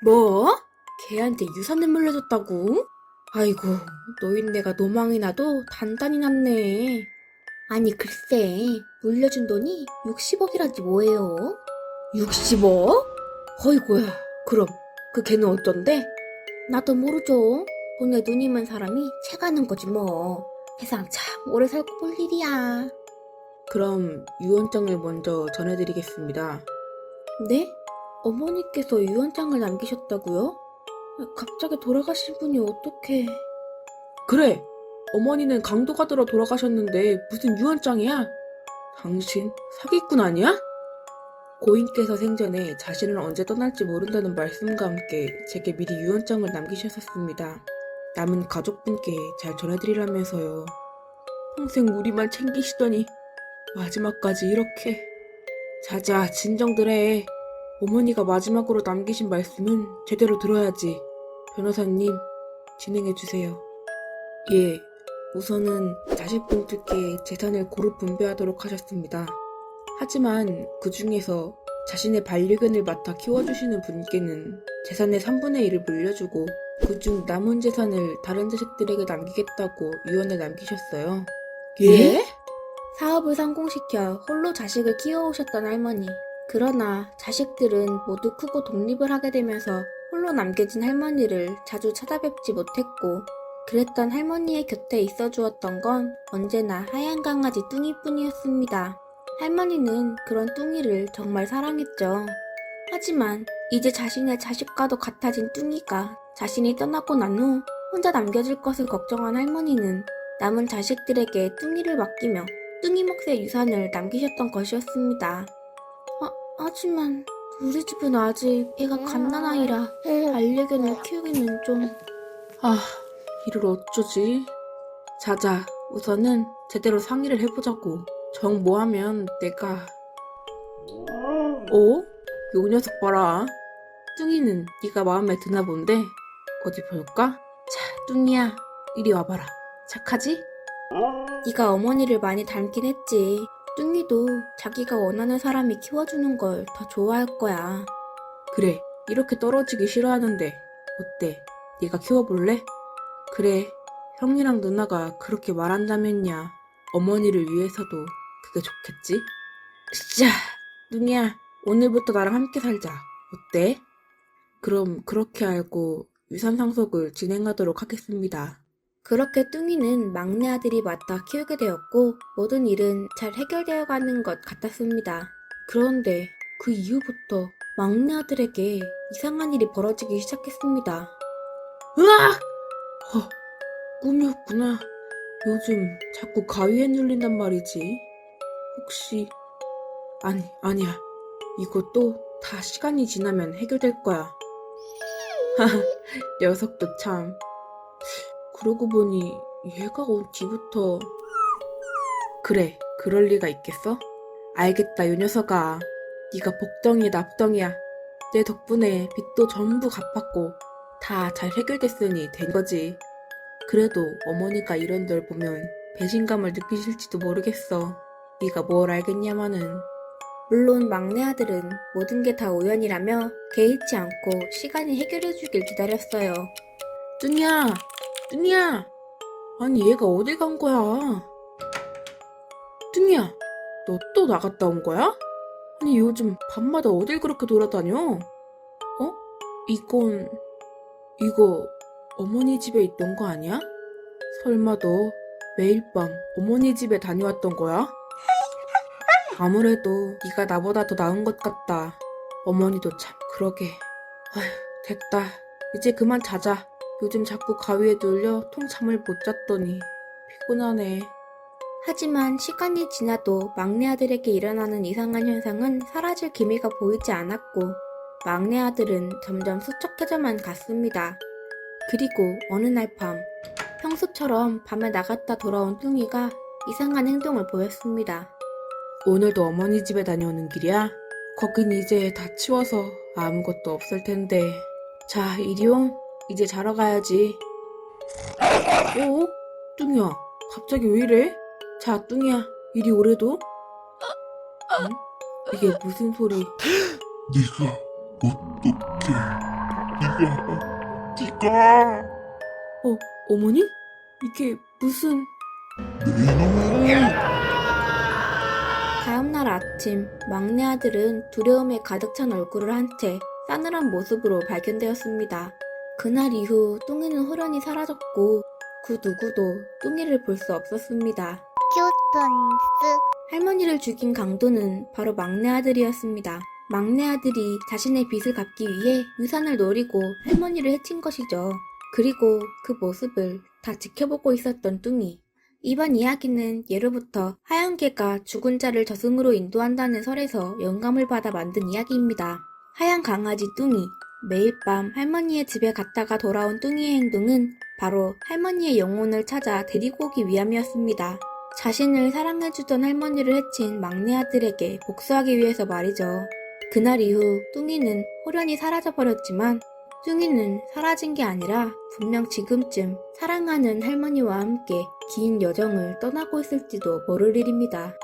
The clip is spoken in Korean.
뭐? 걔한테 유산을 물려줬다고? 아이고, 노인네가 노망이 나도 단단히 났네. 아니, 글쎄, 물려준 돈이 60억이라지 뭐예요? 60억? 어이구야, 그럼 그 걔는 어쩐데? 나도 모르죠. 돈에 눈이 먼 사람이 채가는 거지 뭐. 세상 참 오래 살고 볼 일이야. 그럼 유언장을 먼저 전해드리겠습니다. 네? 어머니께서 유언장을 남기셨다고요? 갑자기 돌아가신 분이 어떻게... 그래! 어머니는 강도가 들어 돌아가셨는데 무슨 유언장이야? 당신 사기꾼 아니야? 고인께서 생전에 자신을 언제 떠날지 모른다는 말씀과 함께 제게 미리 유언장을 남기셨었습니다. 남은 가족분께 잘 전해드리라면서요. 평생 우리만 챙기시더니 마지막까지 이렇게. 자자, 진정들 해. 어머니가 마지막으로 남기신 말씀은 제대로 들어야지. 변호사님, 진행해주세요. 예, 우선은 자식분들께 재산을 고루 분배하도록 하셨습니다. 하지만 그 중에서 자신의 반려견을 맡아 키워주시는 분께는 재산의 3분의 1을 물려주고 그중 남은 재산을 다른 자식들에게 남기겠다고 유언을 남기셨어요. 예? 사업을 성공시켜 홀로 자식을 키워오셨던 할머니. 그러나 자식들은 모두 크고 독립을 하게 되면서 홀로 남겨진 할머니를 자주 찾아뵙지 못했고 그랬던 할머니의 곁에 있어 주었던 건 언제나 하얀 강아지 뚱이뿐이었습니다. 할머니는 그런 뚱이를 정말 사랑했죠. 하지만 이제 자신의 자식과도 같아진 뚱이가 자신이 떠나고 난 후 혼자 남겨질 것을 걱정한 할머니는 남은 자식들에게 뚱이를 맡기며 뚱이 몫의 유산을 남기셨던 것이었습니다. 아, 하지만 우리 집은 아직 애가 갓난아이라 반려견을 키우기는 좀... 아, 이를 어쩌지? 자자, 우선은 제대로 상의를 해보자고. 정 뭐하면 내가... 어? 요 녀석 봐라. 뚱이는 네가 마음에 드나 본데 어디 볼까? 자, 뚱이야, 이리 와봐라. 착하지? 네가 어머니를 많이 닮긴 했지. 뚱이도 자기가 원하는 사람이 키워주는 걸 더 좋아할 거야. 그래, 이렇게 떨어지기 싫어하는데 어때? 네가 키워볼래? 그래, 형이랑 누나가 그렇게 말한다면야 어머니를 위해서도 그게 좋겠지? 자, 뚱이야, 오늘부터 나랑 함께 살자. 어때? 그럼 그렇게 알고 유산 상속을 진행하도록 하겠습니다. 그렇게 뚱이는 막내 아들이 맡아 키우게 되었고 모든 일은 잘 해결되어 가는 것 같았습니다. 그런데 그 이후부터 막내 아들에게 이상한 일이 벌어지기 시작했습니다. 으악! 어, 꿈이었구나. 요즘 자꾸 가위에 눌린단 말이지. 혹시 아니 아니야. 이것도 다 시간이 지나면 해결될 거야. 하하, 녀석도 참. 그러고 보니 얘가 온 뒤부터 그래, 그럴 리가 있겠어? 알겠다, 요 녀석아. 네가 복덩이다, 복덩이야. 내 덕분에 빚도 전부 갚았고 다 잘 해결됐으니 된 거지. 그래도 어머니가 이런 널 보면 배신감을 느끼실지도 모르겠어. 네가 뭘 알겠냐마는. 물론 막내 아들은 모든 게 다 우연이라며 개의치 않고 시간이 해결해주길 기다렸어요. 뚜니야, 뚜니야. 아니 얘가 어딜 간 거야? 뚜니야, 너 또 나갔다 온 거야? 아니 요즘 밤마다 어딜 그렇게 돌아다녀? 어? 이건 이거 어머니 집에 있던 거 아니야? 설마 너 매일 밤 어머니 집에 다녀왔던 거야? 아무래도 네가 나보다 더 나은 것 같다. 어머니도 참 그러게. 아휴 됐다. 이제 그만 자자. 요즘 자꾸 가위에 눌려 통잠을 못 잤더니 피곤하네. 하지만 시간이 지나도 막내 아들에게 일어나는 이상한 현상은 사라질 기미가 보이지 않았고 막내 아들은 점점 수척해져만 갔습니다. 그리고 어느 날 밤, 평소처럼 밤에 나갔다 돌아온 뚱이가 이상한 행동을 보였습니다. 오늘도 어머니 집에 다녀오는 길이야? 거긴 이제 다 치워서 아무것도 없을 텐데. 자, 이리 온. 이제 자러 가야지. 어? 뚱이야, 갑자기 왜 이래? 자, 뚱이야, 이리 오래도? 응? 이게 무슨 소리? 네가 어떻게 네가 네가 어, 어머니? 이게 무슨... 이놈 다음 날 아침 막내 아들은 두려움에 가득 찬 얼굴을 한 채 싸늘한 모습으로 발견되었습니다. 그날 이후 뚱이는 호련히 사라졌고 그 누구도 뚱이를 볼 수 없었습니다. 큐톤스 할머니를 죽인 강도는 바로 막내 아들이었습니다. 막내 아들이 자신의 빚을 갚기 위해 유산을 노리고 할머니를 해친 것이죠. 그리고 그 모습을 다 지켜보고 있었던 뚱이. 이번 이야기는 예로부터 하얀 개가 죽은 자를 저승으로 인도한다는 설에서 영감을 받아 만든 이야기입니다. 하얀 강아지 뚱이. 매일 밤 할머니의 집에 갔다가 돌아온 뚱이의 행동은 바로 할머니의 영혼을 찾아 데리고 오기 위함이었습니다. 자신을 사랑해주던 할머니를 해친 막내 아들에게 복수하기 위해서 말이죠. 그날 이후 뚱이는 호련히 사라져버렸지만 뚱이는 사라진 게 아니라 분명 지금쯤 사랑하는 할머니와 함께 긴 여정을 떠나고 있을지도 모를 일입니다.